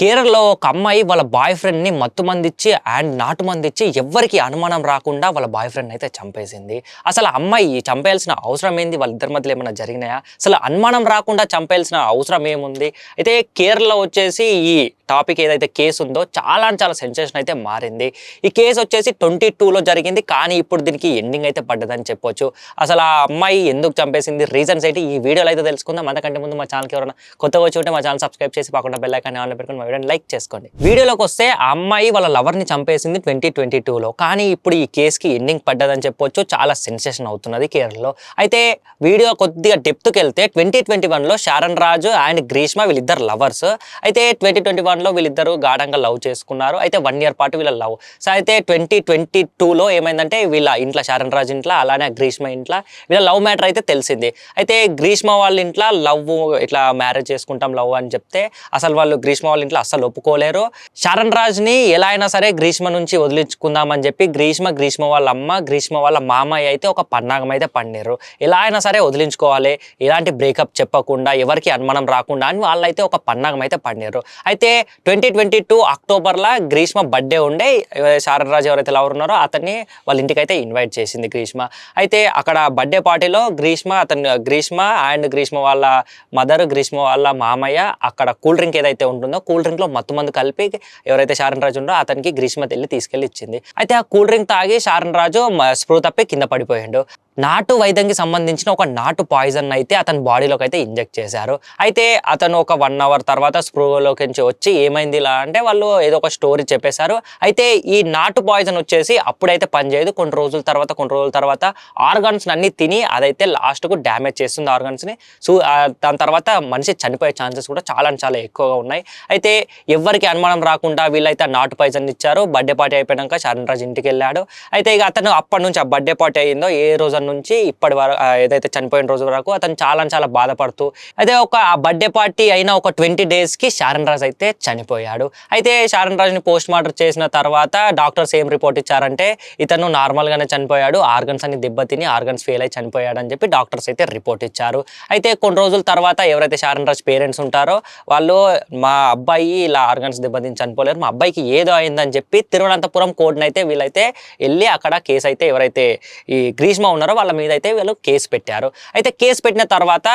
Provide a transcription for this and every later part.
కేరళలో ఒక అమ్మాయి వాళ్ళ బాయ్ ఫ్రెండ్ని మత్తు మందిచ్చి అండ్ నాటు మందిచ్చి ఎవ్వరికి అనుమానం రాకుండా వాళ్ళ బాయ్ ఫ్రెండ్ అయితే చంపేసింది. అసలు ఆ అమ్మాయి చంపేయాల్సిన అవసరం ఏంది? వాళ్ళిద్దరి మధ్యలో ఏమైనా జరిగినాయా? అసలు అనుమానం రాకుండా చంపేయాల్సిన అవసరం ఏముంది? అయితే కేరళలో వచ్చేసి ఈ టాపిక్ ఏదైతే కేసు ఉందో చాలా అంటే చాలా సెన్సేషన్ అయితే మారింది. ఈ కేసు వచ్చేసి ట్వంటీ టూలో జరిగింది. కానీ ఇప్పుడు దీనికి ఎండింగ్ అయితే పడ్డదని చెప్పొచ్చు. అసలు ఆ అమ్మాయి ఎందుకు చంపేసింది? రీజన్స్ ఏంటి? ఈ వీడియోలో అయితే తెలుసుకుందాం. అంతకంటే ముందు మా ఛానల్కి ఎవరైనా కొత్తగా వచ్చి ఉంటే మా ఛానల్ సబ్స్క్రైబ్ చేసి పక్కన బెల్లైకాన్ని ఐకాన్ ఆన్లో పెట్టుకుని వీడియోని లైక్ చేసుకోండి. వీడియోలోకి వస్తే ఆ అమ్మాయి వాళ్ళ లవర్ని చంపేసింది ట్వంటీ ట్వంటీ టూలో. కానీ ఇప్పుడు ఈ కేసుకి ఎండింగ్ పడ్డదని చెప్పొచ్చు. చాలా సెన్సేషన్ అవుతున్నది కేరళలో. అయితే వీడియో కొద్దిగా డెప్త్కి వెళ్తే ట్వంటీ ట్వంటీ వన్లో శారణ్ రాజు అండ్ గ్రీష్మ వీళ్ళిద్దరు లవర్స్ అయితే ట్వంటీ ట్వంటీ వన్లో వీళ్ళిద్దరు గాఢంగా లవ్ చేసుకున్నారు. అయితే వన్ ఇయర్ పాటు వీళ్ళ లవ్. సో అయితే ట్వంటీ ట్వంటీ టూలో ఏమైందంటే వీళ్ళ ఇంట్లో శారణ్ రాజు ఇంట్లో అలానే గ్రీష్మ ఇంట్లో వీళ్ళ లవ్ మ్యాటర్ అయితే తెలిసింది. అయితే గ్రీష్మ వాళ్ళ ఇంట్లో లవ్ ఇట్లా మ్యారేజ్ చేసుకుంటాం లవ్ అని చెప్తే అసలు వాళ్ళు గ్రీష్మ వాళ్ళ ఇంట్లో అస్సలు ఒప్పుకోలేరు. శరణ్ రాజ్ని ఎలా అయినా సరే గ్రీష్మ నుంచి వదిలించుకుందామని చెప్పి గ్రీష్మ గ్రీష్మ వాళ్ళ అమ్మ గ్రీష్మ వాళ్ళ మామయ్య అయితే ఒక పన్నాగం అయితే పండిర్రు. ఎలా అయినా సరే వదిలించుకోవాలి. ఎలాంటి బ్రేకప్ చెప్పకుండా ఎవరికి అనుమానం రాకుండా అని వాళ్ళైతే ఒక పన్నాగం అయితే పండిర్రు. అయితే ట్వంటీ ట్వంటీ టూ అక్టోబర్లో గ్రీష్మ బర్త్డే ఉండే శారణ్ రాజ్ ఎవరైతే లవర్ ఉన్నారో అతన్ని వాళ్ళ ఇంటికి అయితే ఇన్వైట్ చేసింది గ్రీష్మ. అయితే అక్కడ బర్త్డే పార్టీలో గ్రీష్మ అతను గ్రీష్మ అండ్ గ్రీష్మ వాళ్ళ మదర్ గ్రీష్మ వాళ్ళ మామయ్య అక్కడ కూల్ డ్రింక్ ఏదైతే ఉంటుందో కూల్ డ్రింక్లో మత్తు మందు కలిపి ఎవరైతే శారణ రాజు ఉందో అతనికి గ్రీష్మ తెల్లి తీసుకెళ్ళి ఇచ్చింది. అయితే ఆ కూల్ డ్రింక్ తాగి శారణ రాజు మ- స్పృహ తప్పి కింద పడిపోయాడు. నాటు వైద్యంకి సంబంధించిన ఒక నాటు పాయిజన్ అయితే అతని బాడీలోకి అయితే ఇంజెక్ట్ చేశారు. అయితే అతను ఒక వన్ అవర్ తర్వాత స్పృహలోకి నుంచి వచ్చి ఏమైంది ఇలా అంటే వాళ్ళు ఏదో ఒక స్టోరీ చెప్పేశారు. అయితే ఈ నాటు పాయిజన్ వచ్చేసి అప్పుడైతే పనిచేయదు. కొన్ని రోజుల తర్వాత కొన్ని రోజుల తర్వాత ఆర్గాన్స్ అన్ని తిని అదైతే లాస్ట్కు డ్యామేజ్ చేస్తుంది ఆర్గాన్స్ని సో దాని తర్వాత మనిషి చనిపోయే ఛాన్సెస్ కూడా చాలా అంటే చాలా ఎక్కువగా ఉన్నాయి. అయితే ఎవరికి అనుమానం రాకుండా వీళ్ళైతే నాటు పైసన్ ఇచ్చారు బర్త్డే పార్టీ అయిపోయాక శరణ్ రాజ్ ఇంటికి వెళ్ళాడు. అయితే ఇక అతను అప్పటి నుంచి ఆ బర్త్డే పార్టీ అయిందో ఏ రోజు నుంచి ఇప్పటి వరకు ఏదైతే చనిపోయిన రోజు వరకు అతను చాలా చాలా బాధపడుతూ అయితే ఒక ఆ బర్త్డే పార్టీ అయిన ఒక ట్వంటీ డేస్కి శారణ్ రాజ్ అయితే చనిపోయాడు. అయితే శారణ్ రాజ్ని పోస్ట్ మార్టం చేసిన తర్వాత డాక్టర్స్ ఏం రిపోర్ట్ ఇచ్చారంటే ఇతను నార్మల్గానే చనిపోయాడు. ఆర్గన్స్ అన్ని దెబ్బతిని ఆర్గన్స్ ఫెయిల్ అయి చనిపోయాడు అని చెప్పి డాక్టర్స్ అయితే రిపోర్ట్ ఇచ్చారు. అయితే కొన్ని రోజుల తర్వాత ఎవరైతే శారణ్ రాజ్ పేరెంట్స్ ఉంటారో వాళ్ళు మా అబ్బాయి ఇలా ఆర్గన్స్ దెబ్బతిని చనిపోలేరు. మా అబ్బాయికి ఏదో అయిందని చెప్పి తిరువనంతపురం కోర్టును అయితే వీళ్ళైతే వెళ్ళి అక్కడ కేసు అయితే ఎవరైతే ఈ గ్రీష్మ ఉన్నారో వాళ్ళ మీద అయితే వీళ్ళు కేసు పెట్టారు. అయితే కేసు పెట్టిన తర్వాత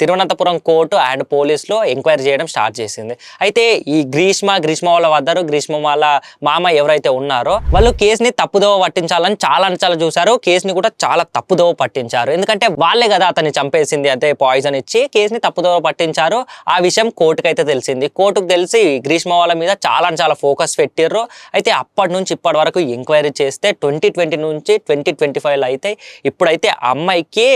తిరువనంతపురం కోర్టు అండ్ పోలీసులు ఎంక్వైరీ చేయడం స్టార్ట్ చేసింది. అయితే ఈ గ్రీష్మ గ్రీష్మ వాళ్ళ వద్దరు గ్రీష్మ వాళ్ళ మామ ఎవరైతే ఉన్నారో వాళ్ళు కేసుని తప్పుదోవ పట్టించాలని చాలా అంటే చాలా చూశారు. కేసుని కూడా చాలా తప్పుదోవ పట్టించారు. ఎందుకంటే వాళ్ళే కదా అతన్ని చంపేసింది అంటే పాయిజన్ ఇచ్చి కేసుని తప్పుదోవ పట్టించారు. ఆ విషయం కోర్టుకైతే అయితే తెలిసింది. కోర్టుకు తెలిసి గ్రీష్మ వాళ్ళ మీద చాలా చాలా ఫోకస్ పెట్టిర్రు. అయితే అప్పటి నుంచి ఇప్పటి వరకు ఎంక్వైరీ చేస్తే ట్వంటీ ట్వంటీ నుంచి ట్వంటీ ట్వంటీ ఫైవ్లో అయితే ఇప్పుడైతే అమ్మాయికి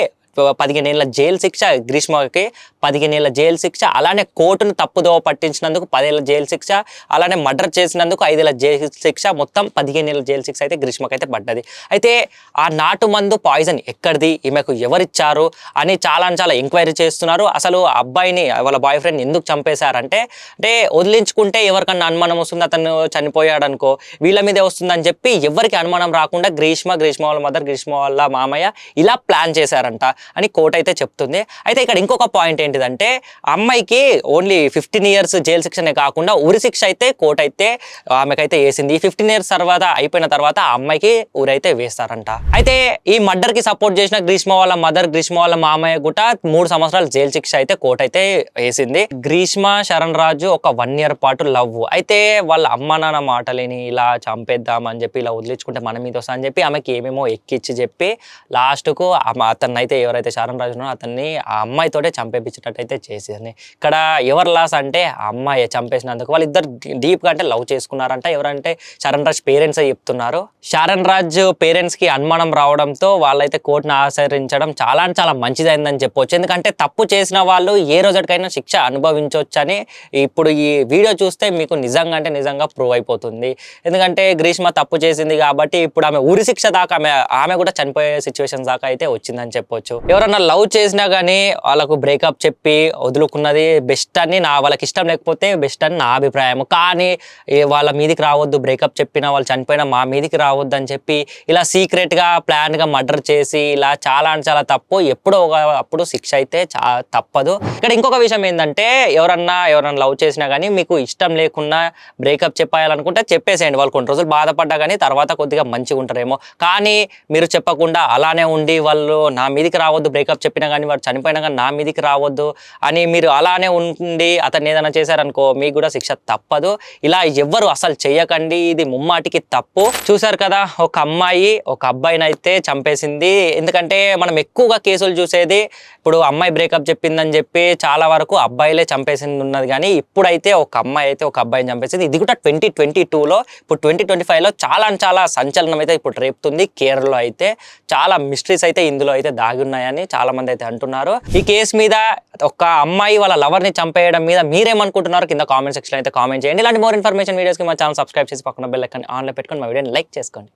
పదిహేను ఏళ్ళ జైలు శిక్ష గ్రీష్మకి పదిహేను ఏళ్ళ జైలు శిక్ష అలానే కోర్టును తప్పుదోవ పట్టించినందుకు పదేళ్ళ జైలు శిక్ష అలానే మర్డర్ చేసినందుకు ఐదేళ్ళ జైలు శిక్ష మొత్తం పదిహేను ఏళ్ళ జైలు శిక్ష అయితే గ్రీష్మకి అయితే పడ్డది. అయితే ఆ నాటు మందు పాయిజన్ ఎక్కడిది? ఈమెకు ఎవరిచ్చారు? అని చాలా చాలా ఎంక్వైరీ చేస్తున్నారు. అసలు ఆ అబ్బాయిని వాళ్ళ బాయ్ ఫ్రెండ్ ఎందుకు చంపేశారంటే అంటే వదిలించుకుంటే ఎవరికన్నా అనుమానం వస్తుంది అతను చనిపోయాడు అనుకో వీళ్ళ మీదే వస్తుందని చెప్పి ఎవరికి అనుమానం రాకుండా గ్రీష్మ గ్రీష్మ వాళ్ళ మదర్ గ్రీష్మ వాళ్ళ మామయ్య ఇలా ప్లాన్ చేశారంట. అని కోర్ట్ అయితే చెప్తుంది. అయితే ఇక్కడ ఇంకొక పాయింట్ ఏంటిదంటే అమ్మాయికి ఓన్లీ ఫిఫ్టీన్ ఇయర్స్ జైలు శిక్షనే కాకుండా ఉరి శిక్ష అయితే కోర్ట్ అయితే ఆమెకైతే వేసింది. ఈ ఫిఫ్టీన్ ఇయర్స్ తర్వాత అయిపోయిన తర్వాత ఆ అమ్మాయికి ఊరైతే వేస్తారంట. అయితే ఈ మర్డర్కి సపోర్ట్ చేసిన గ్రీష్మ వాళ్ళ మదర్ గ్రీష్మ వాళ్ళ మామయ్య గుట మూడు సంవత్సరాలు జైలు శిక్ష అయితే కోర్ట్ అయితే వేసింది. గ్రీష్మ శరణ్ రాజు ఒక వన్ ఇయర్ పాటు లవ్. అయితే వాళ్ళ అమ్మ నాన్న మాటలేని ఇలా చంపేద్దాం అని చెప్పి ఇలా వదిలించుకుంటే మన మీద వస్తా అని చెప్పి ఆమెకి ఏమేమో ఎక్కిచ్చి చెప్పి లాస్ట్కు అతన్ని అయితే ఎవరైతే శరణ్ రాజు ఉన్నారో అతన్ని ఆ అమ్మాయితోటే చంపేపించేటట్టయితే చేసేది. ఇక్కడ ఎవరు లాస్ అంటే ఆ అమ్మాయి చంపేసినందుకు వాళ్ళిద్దరు డీప్గా అంటే లవ్ చేసుకున్నారంట. ఎవరంటే శరణ్ రాజ్ పేరెంట్స్ చెప్తున్నారు. శరణ్ రాజ్ పేరెంట్స్కి అనుమానం రావడంతో వాళ్ళైతే కోర్టును ఆచరించడం చాలా అంటే చాలా మంచిదైందని చెప్పొచ్చు. ఎందుకంటే తప్పు చేసిన వాళ్ళు ఏ రోజుకైనా శిక్ష అనుభవించవచ్చని ఇప్పుడు ఈ వీడియో చూస్తే మీకు నిజంగా అంటే నిజంగా ప్రూవ్ అయిపోతుంది. ఎందుకంటే గ్రీష్మ తప్పు చేసింది కాబట్టి ఇప్పుడు ఆమె ఉరి శిక్ష దాకా ఆమె ఆమె కూడా చనిపోయే సిచ్యువేషన్ దాకా అయితే వచ్చిందని చెప్పొచ్చు. ఎవరన్నా లవ్ చేసినా కానీ వాళ్ళకు బ్రేకప్ చెప్పి వదులుకున్నది బెస్ట్ అని నా వాళ్ళకి ఇష్టం లేకపోతే బెస్ట్ అని నా అభిప్రాయం కానీ వాళ్ళ మీదికి రావద్దు బ్రేకప్ చెప్పినా వాళ్ళు చనిపోయినా మా మీదికి రావద్దు అని చెప్పి ఇలా సీక్రెట్గా ప్లాన్గా మర్డర్ చేసి ఇలా చాలా అంటే చాలా తప్పు. ఎప్పుడో ఒక అప్పుడు శిక్ష అయితే చా తప్పదు. ఇక్కడ ఇంకొక విషయం ఏంటంటే ఎవరన్నా ఎవరన్నా లవ్ చేసినా కానీ మీకు ఇష్టం లేకుండా బ్రేకప్ చెప్పాలనుకుంటే చెప్పేసేయండి. వాళ్ళు కొన్ని రోజులు బాధపడ్డా కానీ తర్వాత కొద్దిగా మంచిగా ఉంటారేమో కానీ మీరు చెప్పకుండా అలానే ఉండి వాళ్ళు నా మీదికి రావద్దు బ్రేకప్ చెప్పినా కానీ వాడు చనిపోయినా కానీ నా మీదికి రావద్దు అని మీరు అలానే ఉండి అతన్ని ఏదైనా చేశారనుకో మీకు కూడా శిక్ష తప్పదు. ఇలా ఎవ్వరు అసలు చెయ్యకండి ఇది ముమ్మాటికి తప్పు. చూసారు కదా ఒక అమ్మాయి ఒక అబ్బాయిని అయితే చంపేసింది. ఎందుకంటే మనం ఎక్కువగా కేసులు చూసేది ఇప్పుడు అమ్మాయి బ్రేకప్ చెప్పిందని చెప్పి చాలా వరకు అబ్బాయిలే చంపేసింది ఉన్నది. కానీ ఇప్పుడైతే ఒక అమ్మాయి అయితే ఒక అబ్బాయిని చంపేసింది. ఇది కూడా ట్వంటీ ట్వంటీ టూలో ఇప్పుడు ట్వంటీ ట్వంటీ ఫైవ్లో చాలా చాలా సంచలనం అయితే ఇప్పుడు రేపుతుంది. కేరళలో అయితే చాలా మిస్టరీస్ అయితే ఇందులో అయితే దాగి ఉన్నాయి. ఉన్నాయని చాలా మంది అయితే అంటున్నారు. ఈ కేసు మీద ఒక అమ్మాయి వాళ్ళ లవర్ని చంపేయడం మీద మీరేమనుకుంటున్నారు కింద కామెంట్ సెక్షన్ అయితే కామెంట్ చేయండి. ఇలాంటి మోర్ ఇన్ఫర్మేషన్ వీడియోస్కి మా ఛానల్ సబ్స్క్రైబ్ చేసి పక్కన బెల్ ఐకాన్ ఆన్లో పెట్టుకొని మా వీడియోని లైక్ చేసుకోండి.